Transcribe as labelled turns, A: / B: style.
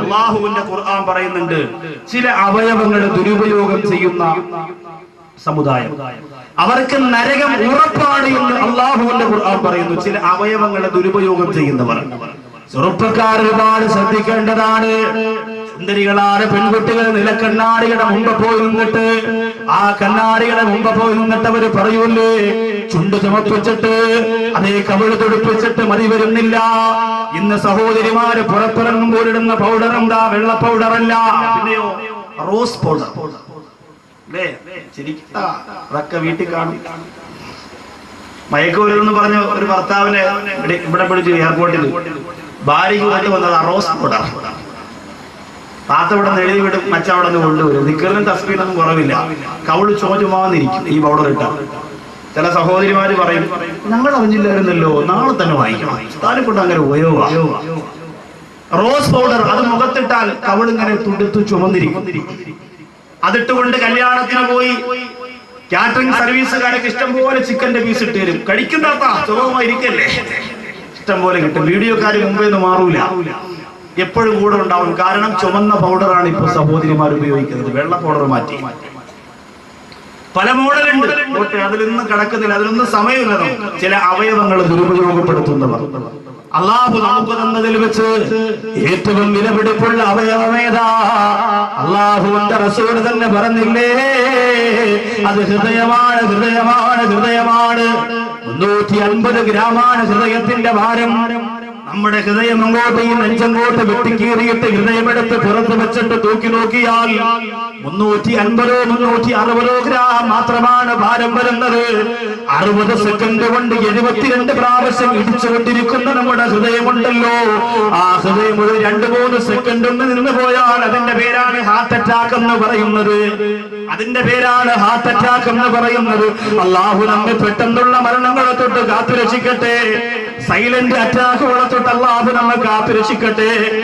A: അള്ളാഹുവിന്റെ ഖുർആൻ പറയുന്നുണ്ട് ചില അവയവങ്ങൾ ദുരുപയോഗം ചെയ്യുന്ന സമുദായം. അവർക്ക് നരകം ഉറപ്പാണ് എന്ന് അള്ളാഹുവിന്റെ ഖുർആൻ പറയുന്നു ചില അവയവങ്ങളെ ദുരുപയോഗം ചെയ്യുന്നവർ. ചെറുപ്പക്കാർ ഒരുപാട് ശ്രദ്ധിക്കേണ്ടതാണ്. സുന്ദരികളായ പെൺകുട്ടികൾ നിലക്കണ്ണാടിയുടെ മുമ്പ് പോയി നിന്നിട്ട് ആ കണ്ണാടിയുടെ മുമ്പ് പോയി നിന്നിട്ട് അവർ പറയൂല്ലേ? ചുണ്ട് ചുമപ്പിച്ചിട്ട് അതേ കവിൾ തുടിപ്പിച്ചിട്ട് മതി വരുന്നില്ല. ഇന്ന് സഹോദരിമാര് പുറത്തിറങ്ങുമ്പോൾ ഇടുന്ന പൗഡർ എന്താ? വെള്ള പൗഡർ അല്ല. പിന്നെയോ റോസ് പൗഡർ വീട്ടിൽ കാണും. മയക്കൂരെന്ന് പറഞ്ഞ ഒരു ഭർത്താവിനെ ഇവിടെ- പിടിച്ചു എയർപോർട്ടിൽ ഭാര്യയ്ക്ക് കൊണ്ട് വന്നത് റോസ് പൗഡർ താത്ത ഇവിടെ നിന്ന് എഴുതി വിടും മച്ച നിന്ന് കൊണ്ടുവരും. നിക്കറിനും തസ്ബീനൊന്നും കുറവില്ല. കവൾ ചോചുമാന്നിരിക്കും ഈ പൗഡർ ഇട്ട. ചില സഹോദരിമാര് പറയും ഞങ്ങൾ അറിഞ്ഞില്ലായിരുന്നല്ലോ നാളെ തന്നെ വായിക്കണം കൊണ്ട് അങ്ങനെ ഉപയോഗ റോസ് പൗഡർ അത് മുഖത്തിട്ടാൽ കവളിങ്ങനെ തുടുത്തു ചുമന്നിരിക്കും. അതിട്ടുകൊണ്ട് കല്യാണത്തിന് പോയി കാറ്ററിംഗ് സർവീസുകാരൊക്കെ ഇഷ്ടം പോലെ ചിക്കന്റെ പീസ് ഇട്ട് തരും. കഴിക്കുന്ന സുഖമായിരിക്കല്ലേ ഇഷ്ടം പോലെ കിട്ടും. വീഡിയോക്കാർ മുമ്പേ നിന്ന് മാറൂല. എപ്പോഴും കൂടെ ഉണ്ടാവും. കാരണം ചുമന്ന പൗഡറാണ് ഇപ്പൊ സഹോദരിമാർ ഉപയോഗിക്കുന്നത്. വെള്ള പൗഡർ മാറ്റി. പല മോഡലുണ്ട്. പോട്ടെ, അതിലൊന്നും കിടക്കുന്നില്ല. അതിലൊന്നും സമയമില്ല. ചില അവയവങ്ങൾ ദുരുപയോഗപ്പെടുത്തുന്നവർ അള്ളാഹു നമുക്ക് തന്നതിൽ വെച്ച് ഏറ്റവും വിലപിടിപ്പുള്ള അവയവമേതാ അള്ളാഹുവിന്റെ റസൂൽ തന്നെ പറഞ്ഞില്ലേ? അത് ഹൃദയമാണ് ഹൃദയമാണ് ഹൃദയമാണ്. മുന്നൂറ്റി അൻപത് ഗ്രാമാണ് ഹൃദയത്തിന്റെ ഭാരം. നമ്മുടെ ഹൃദയം അങ്ങോട്ട് ഈ നെഞ്ചങ്ങോട്ട് വെട്ടിക്കീറിയിട്ട് ഹൃദയമെടുത്ത് പുറത്ത് വെച്ചിട്ട് തൂക്കി നോക്കിയാൽ മുന്നൂറ്റി അൻപതോ മുന്നൂറ്റി അറുപതോ ഗ്രാം മാത്രമാണ് ഭാരം വരുന്നത്. അറുപത് സെക്കൻഡ് കൊണ്ട് എഴുപത്തിരണ്ട് പ്രാവശ്യം ഇടിച്ചുകൊണ്ടിരിക്കുന്ന നമ്മുടെ ഹൃദയമുണ്ടല്ലോ. ആ ഹൃദയം ഒരു രണ്ട് മൂന്ന് സെക്കൻഡ് ഒന്ന് നിന്ന് പോയാൽ അതിന്റെ പേരാണ് ഹാർട്ട് അറ്റാക്ക് എന്ന് പറയുന്നത്. അതിന്റെ പേരാണ് ഹാർട്ട് അറ്റാക്ക് എന്ന് പറയുന്നത്. അള്ളാഹു നമ്മെ പെട്ടെന്നുള്ള മരണങ്ങളെ തൊട്ട് കാത്തു രക്ഷിക്കട്ടെ സൈലന്റ് അറ്റാക്ക് തൊട്ട് അള്ളാഹു നമ്മെ കാത്തു രക്ഷിക്കട്ടെ